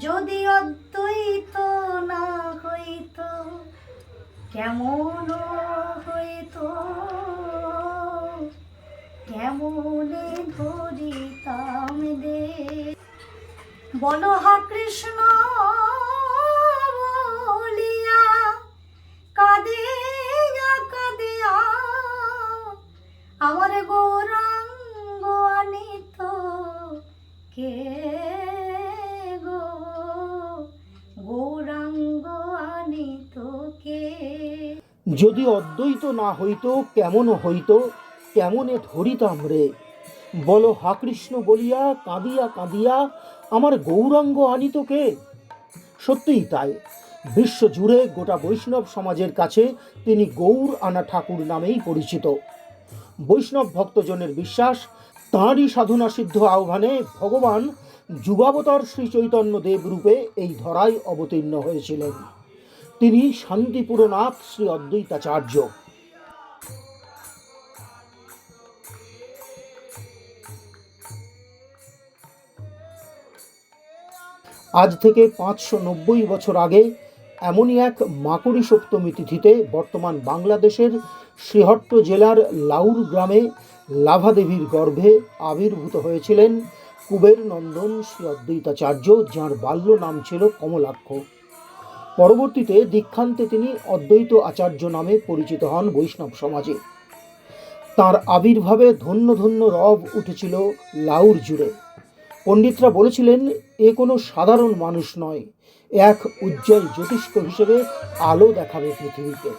যদি অদ্বৈত না হইত কেমন হইত? কেমনে ধরিতাম দে বলো হা কৃষ্ণ যদি অদ্বৈত না হইত, কেমন হইত? কেমনে ধরিতাম রে? বলো হা কৃষ্ণ বলিয়া, কাঁদিয়া কাঁদিয়া আমার গৌরাঙ্গ আনিত কে? সত্যিই তাই। বিশ্ব জুড়ে গোটা বৈষ্ণব সমাজের কাছে তিনি গৌর আনা ঠাকুর নামেই পরিচিত। বৈষ্ণব ভক্তজনের বিশ্বাস, তাঁরই সাধনা সিদ্ধ আহ্বানে ভগবান যুগাবতার শ্রী চৈতন্য দেব রূপে এই ধরায় অবতীর্ণ হয়েছিলেন। তিনি শান্তিপুরনাথ শ্রী অদ্বৈতাচার্য। আজ থেকে পাঁচশো নব্বই বছর আগে এমনই এক মাকড়ি সপ্তমী তিথিতে বর্তমান বাংলাদেশের শ্রীহট্ট জেলার লাউর গ্রামে লাভাদেবীর গর্ভে আবির্ভূত হয়েছিলেন কুবের নন্দন শ্রী অদ্বৈতাচার্য, যাঁর বাল্য নাম ছিল কমলাক্ষ। পরবর্তীতে দীক্ষান্তে তিনি অদ্বৈত আচার্য নামে পরিচিত হন বৈষ্ণব সমাজে। তার আবির্ভাবে ধন্য ধন্য রব উঠেছিল লাউর জুড়ে। পণ্ডিতরা বলেছিলেন, এ কোনো সাধারণ মানুষ নয়, এক উজ্জ্বল জ্যোতিষ্ক হিসেবে আলো দেখাবে পৃথিবীতে।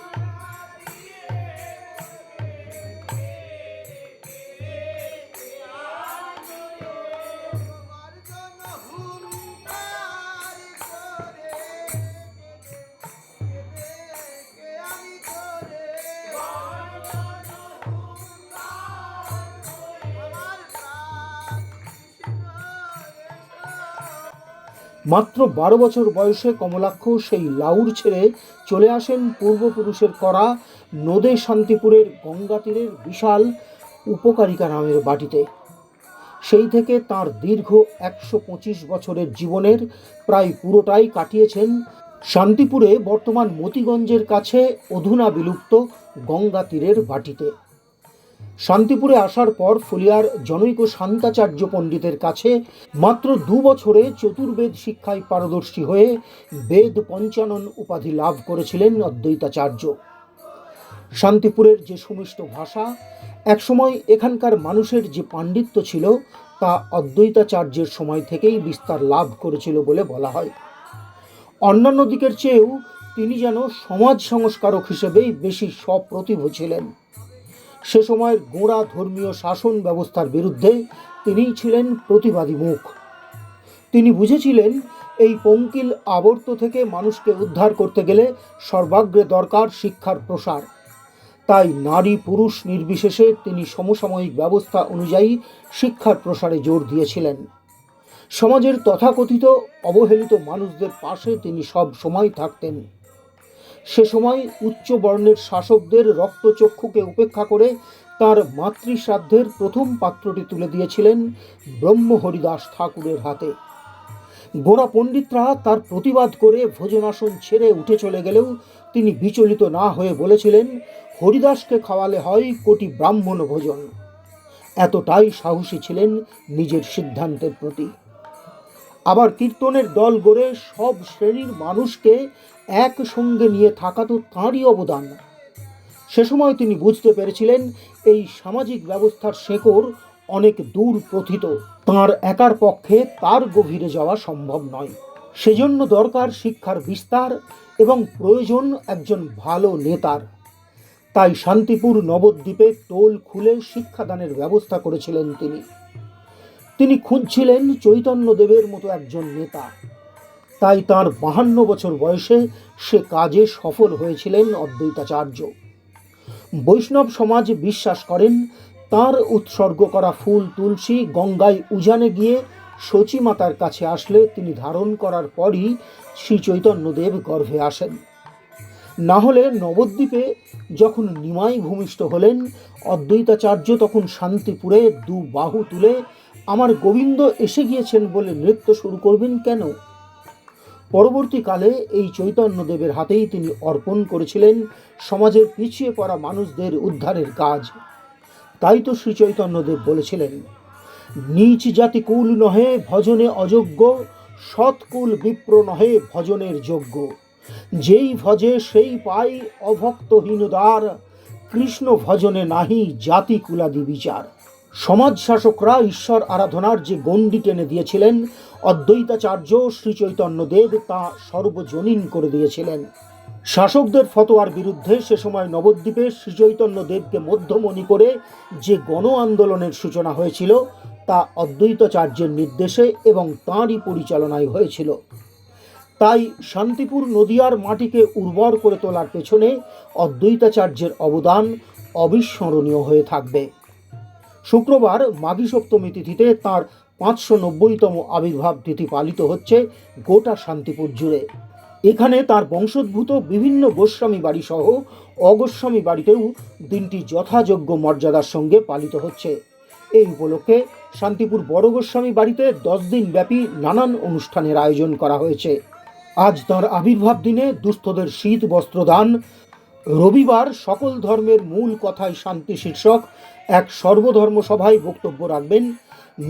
মাত্র বারো বছর বয়সে কমলাক্ষ সেই লাউর ছেড়ে চলে আসেন পূর্বপুরুষের করা নদে শান্তিপুরের গঙ্গা তীরের বিশাল উপকারিকা নামের বাটিতে। সেই থেকে তার দীর্ঘ একশো পঁচিশ বছরের জীবনের প্রায় পুরোটাই কাটিয়েছেন শান্তিপুরে বর্তমান মতিগঞ্জের কাছে অধুনা বিলুপ্ত গঙ্গা তীরের বাটিতে। শান্তিপুরে আসার পর ফুলিয়ার জনৈক শান্তাচার্য পণ্ডিতের কাছে মাত্র দু বছরে চতুর্বেদ শিক্ষায় পারদর্শী হয়ে বেদ পঞ্চানন উপাধি লাভ করেছিলেন অদ্বৈতাচার্য। শান্তিপুরের যে সুমিষ্ট ভাষা, একসময় এখানকার মানুষের যে পাণ্ডিত্য ছিল তা অদ্বৈতাচার্যের সময় থেকেই বিস্তার লাভ করেছিল বলে বলা হয়। অন্যান্য দিকের চেয়েও তিনি যেন সমাজ সংস্কারক হিসেবেই বেশি সপ্রতিভ ছিলেন। সে সময়ের গোঁড়া ধর্মীয় শাসন ব্যবস্থার বিরুদ্ধে তিনিই ছিলেন প্রতিবাদী মুখ। তিনি বুঝেছিলেন, এই পঙ্কিল আবর্ত থেকে মানুষকে উদ্ধার করতে গেলে সর্বাগ্রে দরকার শিক্ষার প্রসার। তাই নারী পুরুষ নির্বিশেষে তিনি সমসাময়িক ব্যবস্থা অনুযায়ী শিক্ষার প্রসারে জোর দিয়েছিলেন। সমাজের তথাকথিত, অবহেলিত মানুষদের পাশে তিনি সব সময় থাকতেন। সে সময় উচ্চ বর্ণের শাসকদের রক্তচক্ষুকে উপেক্ষা করে তার মাতৃশ্রাদ্ধের প্রথম পাত্রটি তুলে দিয়েছিলেন ব্রহ্ম হরিদাস ঠাকুরের হাতে। গোড়া পণ্ডিতরা তার প্রতিবাদ করে ভোজনাসন ছেড়ে উঠে চলে গেলেও তিনি বিচলিত না হয়ে বলেছিলেন, হরিদাসকে খাওয়ালে হয় কোটি ব্রাহ্মণ ভোজন। এতটাই সাহসী ছিলেন নিজের সিদ্ধান্তের প্রতি। আবার কীর্তনের দল গড়ে সব শ্রেণির মানুষকে একসঙ্গে নিয়ে থাকা তো তাঁরই অবদান। সে সময় তিনি বুঝতে পেরেছিলেন, এই সামাজিক ব্যবস্থার শেকড় অনেক দূর প্রথিত। তাঁর একার পক্ষে তার গভীরে যাওয়া সম্ভব নয়। সেজন্য দরকার শিক্ষার বিস্তার এবং প্রয়োজন একজন ভালো নেতার। তাই শান্তিপুর নবদ্বীপে টোল খুলে শিক্ষাদানের ব্যবস্থা করেছিলেন তিনি। তিনি খুঁজছিলেন চৈতন্যদেবের মতো একজন নেতা। তাই তার বাহান্ন বছর বয়সে সে কাজে সফল হয়েছিলেন অদ্বৈতাচার্য। বৈষ্ণব সমাজ বিশ্বাস করেন, তার উৎসর্গ করা ফুল, তুলসী, গঙ্গায় উজানে গিয়ে মাতার কাছে আসলে তিনি ধারণ করার পরই শ্রী চৈতন্যদেব গর্ভে আসেন। না হলে নবদ্বীপে যখন নিমাই ভূমিষ্ঠ হলেন, অদ্বৈতাচার্য তখন শান্তিপুরে দু বাহু তুলে আমার গোবিন্দ এসে গিয়েছেন বলে নৃত্য শুরু করবেন কেন? পরবর্তীকালে এই চৈতন্যদেবের হাতেই তিনি অর্পণ করেছিলেন সমাজের পিছিয়ে পড়া মানুষদের উদ্ধারের কাজ। তাই তো শ্রী চৈতন্যদেব বলেছিলেন, নিচ জাতি কুল নহে ভজনে অযোগ্য সৎকুল বিপ্র নহে ভজনের যোগ্য। যেই ভজে সেই পাই অভক্তহীনদার, কৃষ্ণ ভজনে নাহি জাতি কুলাদি বিচার। সমাজ শাসকরা ঈশ্বর আরাধনার যে গণ্ডি টেনে দিয়েছিলেন, অদ্বৈতাচার্য শ্রী চৈতন্যদেব তা সর্বজনীন করে দিয়েছিলেন। শাসকদের ফতোয়ার বিরুদ্ধে সে সময় নবদ্বীপে শ্রীচৈতন্য দেবকে মধ্যমণি করে যে গণ আন্দোলনের সূচনা হয়েছিল, তা অদ্বৈতাচার্যের নির্দেশে এবং তাঁরই পরিচালনায় হয়েছিল। তাই শান্তিপুর নদিয়ার মাটিকে উর্বর করে তোলার পেছনে অদ্বৈতাচার্যের অবদান অবিস্মরণীয় হয়ে থাকবে। শুক্রবার মাঘী সপ্তমী তিথিতে তাঁর পাঁচশো নব্বইতম আবির্ভাব তিথি পালিত হচ্ছে গোটা শান্তিপুর জুড়ে। এখানে তার বংশোদ্ভূত বিভিন্ন গোস্বামী বাড়ি সহ অগোস্বামী বাড়িতেও দিনটি যথাযোগ্য মর্যাদার সঙ্গে পালিত হচ্ছে। এই উপলক্ষে শান্তিপুর বড় গোস্বামী বাড়িতে দশ দিন ব্যাপী নানান অনুষ্ঠানের আয়োজন করা হয়েছে। আজ তাঁর আবির্ভাব দিনে দুস্থদের শীত বস্ত্রদান রবিবার সকল ধর্মের মূল কথায় শান্তি শীর্ষক। এক সর্বধর্ম সভায় বক্তব্য রাখবেন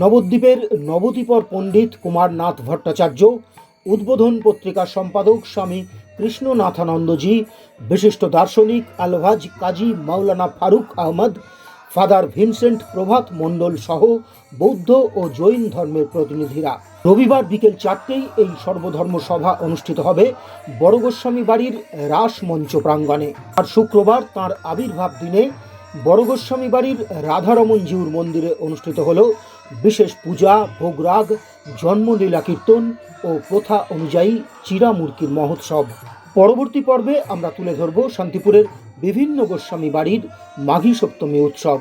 নবদ্বীপের নবদ্বীপর পণ্ডিত কুমারনাথ ভট্টাচার্য, উদ্বোধন পত্রিকার সম্পাদক স্বামী কৃষ্ণনাথানন্দজি, বিশিষ্ট দার্শনিক আলভাজ কাজী মাওলানা ফারুক আহমদ ফাদার ভিনসেন্ট প্রভাত মণ্ডল সহ বৌদ্ধ ও জৈন ধর্মের প্রতিনিধিরা। রবিবার বিকেল চারটেই এই সর্বধর্ম সভা অনুষ্ঠিত হবে বড় গোস্বামী বাড়ির রাস মঞ্চ প্রাঙ্গণে। আর শুক্রবার তাঁর আবির্ভাব দিনে বড় গোস্বামী বাড়ির রাধারমন জিউর মন্দিরে অনুষ্ঠিত হল বিশেষ পূজা, ভোগরাগ, জন্মলীলা কীর্তন ও প্রথা অনুযায়ী চিরামূর্তির মহোৎসব। পরবর্তী পর্বে আমরা তুলে ধরব শান্তিপুরের বিভিন্ন গোস্বামী বাড়ির মাঘী সপ্তমী উৎসব।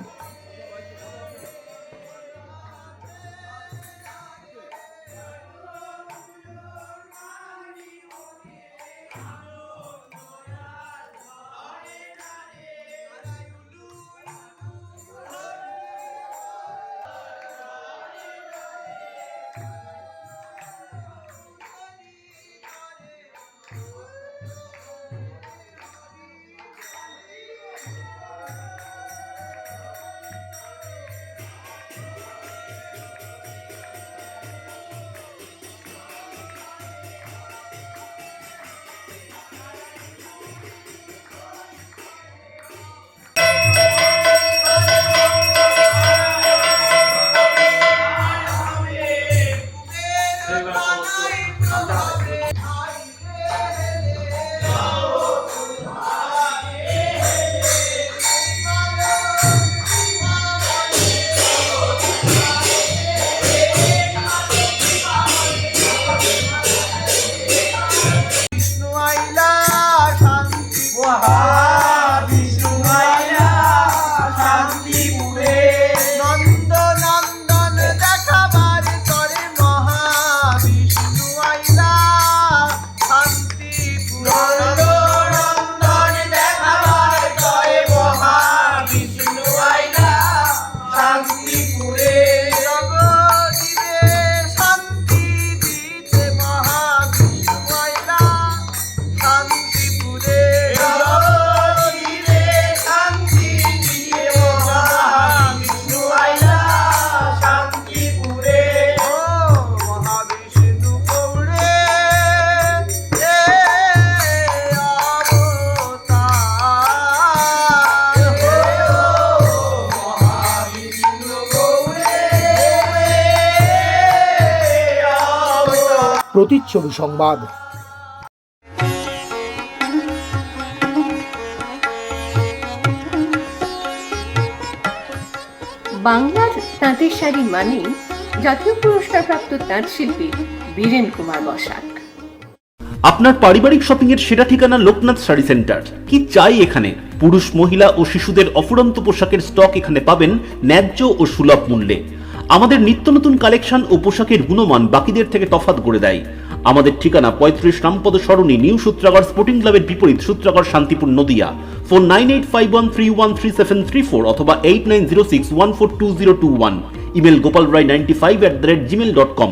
প্রতিচ্ছবি সংবাদ। বাংলার তাঁতের শাড়ি মানেই জাতীয় পুরস্কারপ্রাপ্ত তাঁত শিল্পী বীরেন কুমার বসাক। আপনার পারিবারিক শপিং এর সেরা ঠিকানা লোকনাথ শাড়ি সেন্টার। কি চাই এখানে? পুরুষ মহিলা ও শিশুদের অফুরন্ত পোশাকের স্টক এখানে পাবেন ন্যায্য ও সুলভ মূল্যে। আমাদের নিত্য নতুন কালেকশন ও পোশাকের গুণমান বাকিদের থেকে তফাত করে দেয়। আমাদের ঠিকানা পঁয়ত্রিশ রামপদ সরণি, নিউ সূত্রাগর স্পোর্টিং ক্লাবের বিপরীত Sutragarh Shantipur Nadia. Phone nine eight five one three one three seven three four অথবা eight nine zero six one four two zero two one. Email Gopal Roy ninety five at the rate Gmail dot com.